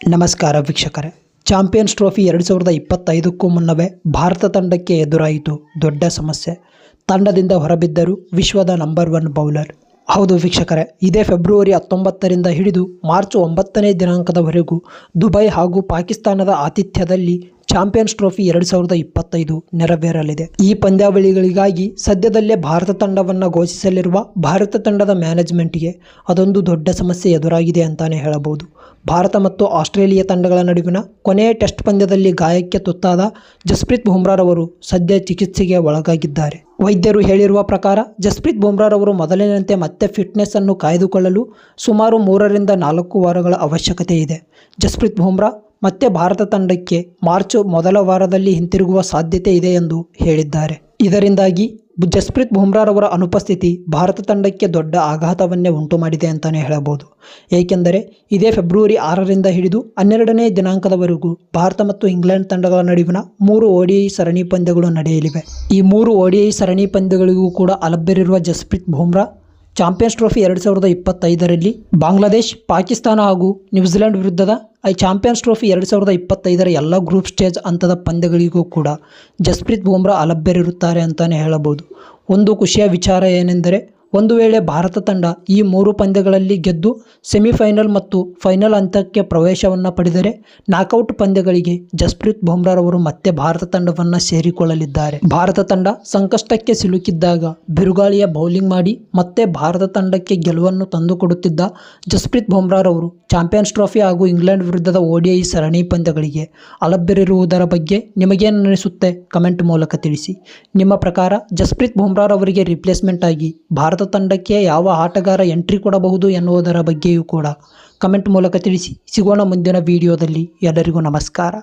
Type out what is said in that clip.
ನಮಸ್ಕಾರ ವೀಕ್ಷಕರೇ. Champions trophy ಎರಡು ಸಾವಿರದ ಇಪ್ಪತ್ತೈದಕ್ಕೂ ಮುನ್ನವೇ ಭಾರತ ತಂಡಕ್ಕೆ ಎದುರಾಯಿತು ದೊಡ್ಡ ಸಮಸ್ಯೆ. ತಂಡದಿಂದ ಹೊರಬಿದ್ದರು ವಿಶ್ವದ ನಂಬರ್ ಒನ್ ಬೌಲರ್ ಹೌದು ವೀಕ್ಷಕರೇ, ಇದೇ ಫೆಬ್ರವರಿ ಹತ್ತೊಂಬತ್ತರಿಂದ ಹಿಡಿದು ಮಾರ್ಚ್ ಒಂಬತ್ತನೇ ದಿನಾಂಕದವರೆಗೂ ದುಬೈ ಹಾಗೂ ಪಾಕಿಸ್ತಾನದ ಆತಿಥ್ಯದಲ್ಲಿ ಚಾಂಪಿಯನ್ಸ್ ಟ್ರೋಫಿ ಎರಡು ಸಾವಿರದ ಇಪ್ಪತ್ತೈದು ನೆರವೇರಲಿದೆ. ಈ ಪಂದ್ಯಾವಳಿಗಳಿಗಾಗಿ ಸದ್ಯದಲ್ಲೇ ಭಾರತ ತಂಡವನ್ನು ಘೋಷಿಸಲಿರುವ ಭಾರತ ತಂಡದ ಮ್ಯಾನೇಜ್ಮೆಂಟ್ಗೆ ಅದೊಂದು ದೊಡ್ಡ ಸಮಸ್ಯೆ ಎದುರಾಗಿದೆ ಅಂತಾನೆ ಹೇಳಬಹುದು. ಭಾರತ ಮತ್ತು ಆಸ್ಟ್ರೇಲಿಯಾ ತಂಡಗಳ ನಡುವಿನ ಕೊನೆಯ ಟೆಸ್ಟ್ ಪಂದ್ಯದಲ್ಲಿ ಗಾಯಕ್ಕೆ ತುತ್ತಾದ ಜಸ್ಪ್ರೀತ್ ಬುಮ್ರಾರವರು ಸದ್ಯ ಚಿಕಿತ್ಸೆಗೆ ಒಳಗಾಗಿದ್ದಾರೆ. ವೈದ್ಯರು ಹೇಳಿರುವ ಪ್ರಕಾರ ಜಸ್ಪ್ರೀತ್ ಬುಮ್ರಾರವರು ಮೊದಲಿನಂತೆ ಮತ್ತೆ ಫಿಟ್ನೆಸ್ ಅನ್ನು ಕಾಯ್ದುಕೊಳ್ಳಲು ಸುಮಾರು ಮೂರರಿಂದ ನಾಲ್ಕು ವಾರಗಳ ಅವಶ್ಯಕತೆ ಇದೆ. ಜಸ್ಪ್ರೀತ್ ಬುಮ್ರಾ ಮತ್ತೆ ಭಾರತ ತಂಡಕ್ಕೆ ಮಾರ್ಚ್ ಮೊದಲ ವಾರದಲ್ಲಿ ಹಿಂತಿರುಗುವ ಸಾಧ್ಯತೆ ಇದೆ ಎಂದು ಹೇಳಿದ್ದಾರೆ. ಇದರಿಂದಾಗಿ ಜಸ್ಪ್ರೀತ್ ಬುಮ್ರಾರವರ ಅನುಪಸ್ಥಿತಿ ಭಾರತ ತಂಡಕ್ಕೆ ದೊಡ್ಡ ಆಘಾತವನ್ನೇ ಉಂಟು ಮಾಡಿದೆ ಅಂತಲೇ ಹೇಳಬಹುದು. ಏಕೆಂದರೆ ಇದೇ ಫೆಬ್ರವರಿ ಆರರಿಂದ ಹಿಡಿದು ಹನ್ನೆರಡನೇ ದಿನಾಂಕದವರೆಗೂ ಭಾರತ ಮತ್ತು ಇಂಗ್ಲೆಂಡ್ ತಂಡಗಳ ನಡುವಿನ ಮೂರು ಓಡಿಐ ಸರಣಿ ಪಂದ್ಯಗಳು ನಡೆಯಲಿವೆ. ಈ ಮೂರು ಓಡಿಐ ಸರಣಿ ಪಂದ್ಯಗಳಿಗೂ ಕೂಡ ಅಲಭ್ಯರಿರುವ ಜಸ್ಪ್ರೀತ್ ಬುಮ್ರಾ ಚಾಂಪಿಯನ್ಸ್ ಟ್ರೋಫಿ ಎರಡು ಸಾವಿರದ ಇಪ್ಪತ್ತೈದರಲ್ಲಿ ಬಾಂಗ್ಲಾದೇಶ್, ಪಾಕಿಸ್ತಾನ ಹಾಗೂ ನ್ಯೂಜಿಲೆಂಡ್ ವಿರುದ್ಧದ ಐ ಚಾಂಪಿಯನ್ಸ್ ಟ್ರೋಫಿ ಎರಡು ಸಾವಿರದ ಇಪ್ಪತ್ತೈದರ ಎಲ್ಲ ಗ್ರೂಪ್ ಸ್ಟೇಜ್ ಹಂತದ ಪಂದ್ಯಗಳಿಗೂ ಕೂಡ ಜಸ್ಪ್ರೀತ್ ಬೂಮ್ರಾ ಅಲಭ್ಯರಿರುತ್ತಾರೆ ಅಂತಲೇ ಹೇಳಬಹುದು. ಒಂದು ಖುಷಿಯ ವಿಚಾರ ಏನೆಂದರೆ ಒಂದು ವೇಳೆ ಭಾರತ ತಂಡ ಈ ಮೂರು ಪಂದ್ಯಗಳಲ್ಲಿ ಗೆದ್ದು ಸೆಮಿಫೈನಲ್ ಮತ್ತು ಫೈನಲ್ ಹಂತಕ್ಕೆ ಪ್ರವೇಶವನ್ನು ಪಡೆದರೆ ನಾಕೌಟ್ ಪಂದ್ಯಗಳಿಗೆ ಜಸ್ಪ್ರೀತ್ ಬುಮ್ರಾರವರು ಮತ್ತೆ ಭಾರತ ತಂಡವನ್ನು ಸೇರಿಕೊಳ್ಳಲಿದ್ದಾರೆ. ಭಾರತ ತಂಡ ಸಂಕಷ್ಟಕ್ಕೆ ಸಿಲುಕಿದ್ದಾಗ ಬಿರುಗಾಳಿಯ ಬೌಲಿಂಗ್ ಮಾಡಿ ಮತ್ತೆ ಭಾರತ ತಂಡಕ್ಕೆ ಗೆಲುವನ್ನು ತಂದುಕೊಡುತ್ತಿದ್ದ ಜಸ್ಪ್ರೀತ್ ಬುಮ್ರಾರವರು ಚಾಂಪಿಯನ್ಸ್ ಟ್ರೋಫಿ ಹಾಗೂ ಇಂಗ್ಲೆಂಡ್ ವಿರುದ್ಧದ ಓಡಿಐ ಸರಣಿ ಪಂದ್ಯಗಳಿಗೆ ಅಲಭ್ಯರಿರುವುದರ ಬಗ್ಗೆ ನಿಮಗೇನು ಅನಿಸುತ್ತೆ ಕಮೆಂಟ್ ಮೂಲಕ ತಿಳಿಸಿ. ನಿಮ್ಮ ಪ್ರಕಾರ ಜಸ್ಪ್ರೀತ್ ಬುಮ್ರಾರವರಿಗೆ ರಿಪ್ಲೇಸ್ಮೆಂಟ್ ಆಗಿ ಭಾರತ ತಂಡಕ್ಕೆ ಯಾವ ಆಟಗಾರ ಎಂಟ್ರಿ ಕೊಡಬಹುದು ಎನ್ನುವುದರ ಬಗ್ಗೆಯೂ ಕೂಡ ಕಮೆಂಟ್ ಮೂಲಕ ತಿಳಿಸಿ. ಸಿಗೋಣ ಮುಂದಿನ ವಿಡಿಯೋದಲ್ಲಿ. ಎಲ್ಲರಿಗೂ ನಮಸ್ಕಾರ.